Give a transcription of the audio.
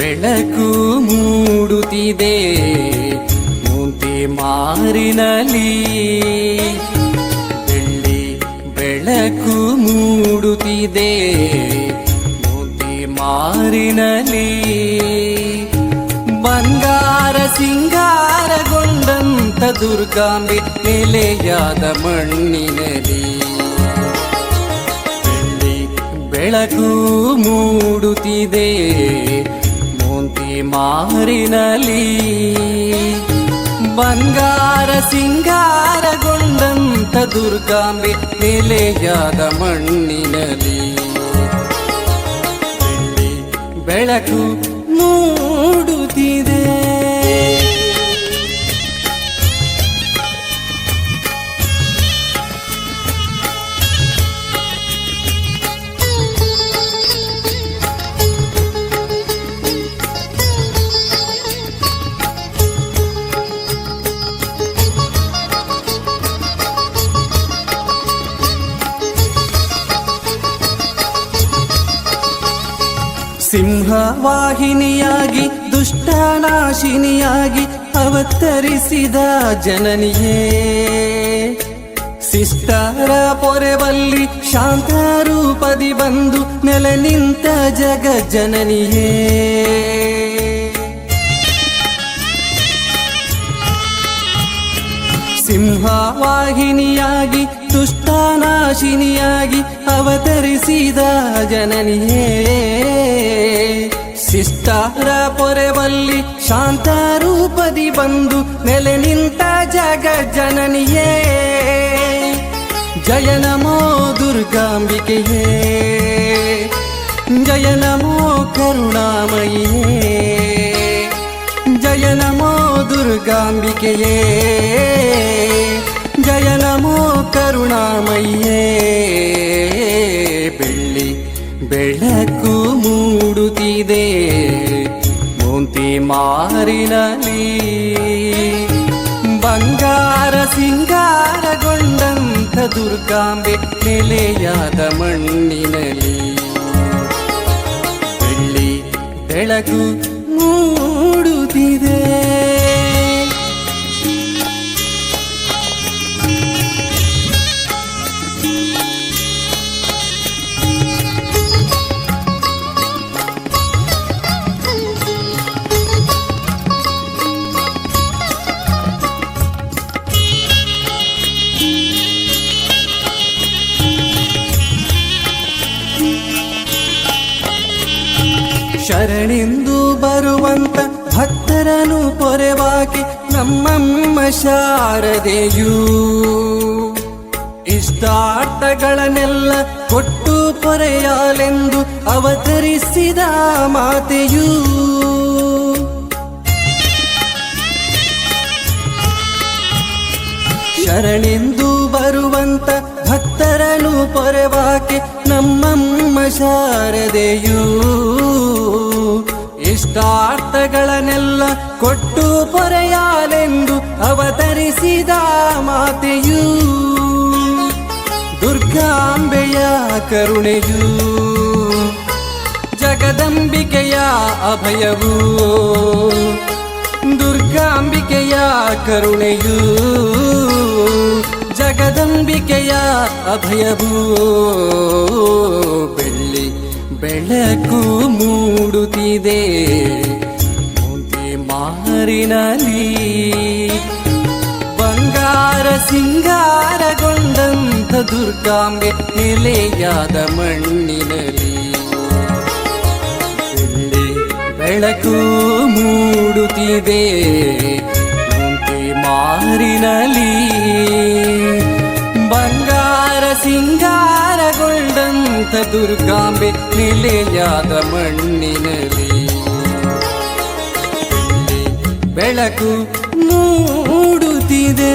ಬೆಳಕು ಮೂಡುತ್ತಿದೆ ಮುಂದೆ ಮಾರಿನಲ್ಲಿ ಬೆಳ್ಳಿ ಬೆಳಕು ಮೂಡುತ್ತಿದೆ ಮುಂದೆ ಮಾರಿನಲ್ಲಿ ಬಂಗಾರ ಸಿಂಗಾರಗೊಂಡಂತ ದುರ್ಗಾಂಬೆ ನೆಲೆಯಾದ ಮಣ್ಣಿನಲ್ಲಿ ಬೆಳಕು ಮೂಡುತ್ತಿದೆ ಮಾರಿನಲಿ. ಬಂಗಾರ ಸಿಂಗಾರಗೊಂಡಂತ ದುರ್ಗಾಂಬೆ ನೆಲೆಯಾದ ಮಣ್ಣಿನಲಿ. ಬೆಳಕು ಮೂಡುತ್ತಿದೆ. ಸಿಂಹವಾಹಿನಿಯಾಗಿ ದುಷ್ಟನಾಶಿನಿಯಾಗಿ ಅವತರಿಸಿದ ಜನನಿಯೇ. ಶಿಷ್ಟರ ಪೊರೆವಲ್ಲಿ ಶಾಂತ ರೂಪದಿ ಬಂದು ನೆಲೆ ನಿಂತ ಜಗ ಜನನಿಯೇ. ಸಿಂಹವಾಹಿನಿಯಾಗಿ ದುಷ್ಟನಾಶಿನಿಯಾಗಿ ಅವತರಿಸಿದ ಜನನಿಯೇ. ಶಿಷ್ಟಾರ ಪೊರೆವಲ್ಲಿ ಶಾಂತ ರೂಪದಿ ಬಂದು ನೆಲೆ ನಿಂತ ಜಗ ಜನನಿಯೇ. ಜಯ ನಮೋ ದುರ್ಗಾಂಬಿಕೆಯೇ. ಜಯ ನಮೋ ಕರುಣಾಮಯಿಯೇ. ಜಯ ನಮೋ ದುರ್ಗಾಂಬಿಕೆಯೇ. ಕರುಣಾಮಯ್ಯೇ ಬೆಳ್ಳಿ ಬೆಳಕು ಮೂಡುತ್ತಿದೆ ಮೋಂತಿ ಮಾರಿನಲಿ ಬಂಗಾರ ಸಿಂಗಾರಗೊಂಡಂಥ ದುರ್ಗಾಂಬೆ ನೆಲೆಯಾದ ಮಣ್ಣಿನಲಿ ಬೆಳ್ಳಿ ಬೆಳಕು ಮೂಡುತ್ತಿದೆ ಶರಣಿಂದು ಬರುವಂತ ಭಕ್ತರನು ಪೊರೆವಾಗಿ ನಮ್ಮಮ್ಮ ಶಾರದೆಯೂ. ಇಷ್ಟಾರ್ಥಗಳನ್ನೆಲ್ಲ ಕೊಟ್ಟು ಪೊರೆಯಾಲೆಂದು ಅವತರಿಸಿದ ಮಾತೆಯೂ. ಶರಣೆಂದು ಬರುವಂತ ಭಕ್ತರನು ಪರವಾಕೆ ನಮ್ಮಮ್ಮ ಶಾರದೆಯೂ. ಇಷ್ಟಾರ್ಥಗಳನ್ನೆಲ್ಲ ಕೊಟ್ಟು ಪೊರೆಯಾಲೆಂದು ಅವತರಿಸಿದ ಮಾತೆಯೂ. ದುರ್ಗಾಂಬೆಯ ಕರುಣೆಯೂ. ಜಗದಂಬಿಕೆಯ ಅಭಯವೂ. ದುರ್ಗಾಂಬಿಕೆಯ ಕರುಣೆಯೂ. ಜಗದಂಬಿಕೆಯ ಅಭಯವೂ ಬೆಳ್ಳಿ ಬೆಳಕು ಮೂಡುತ್ತಿದೆ. ಮುಂದೆ ಮಾರಿನಲಿ ಬಂಗಾರ ಸಿಂಗಾರಗೊಂಡಂಥ ದುರ್ಗಾಂಬೆ ನೆಲೆಯಾದ ಮಣ್ಣಿನಲಿ ಬೆಳ್ಳಿ ಬೆಳಕು ಮೂಡುತ್ತಿದೆ. ಮುಂದೆ ಮಾರಿನಲಿ ಬಂಗಾರ ಸಿಂಗಾರಗೊಂಡಂಥ ದುರ್ಗಾಂಬೆ ನೆಲೆಯಾದ ಮಣ್ಣಿನಲಿ ಬೆಳ್ಳಿ ಬೆಳಕು ಮೂಡುತ್ತಿದೆ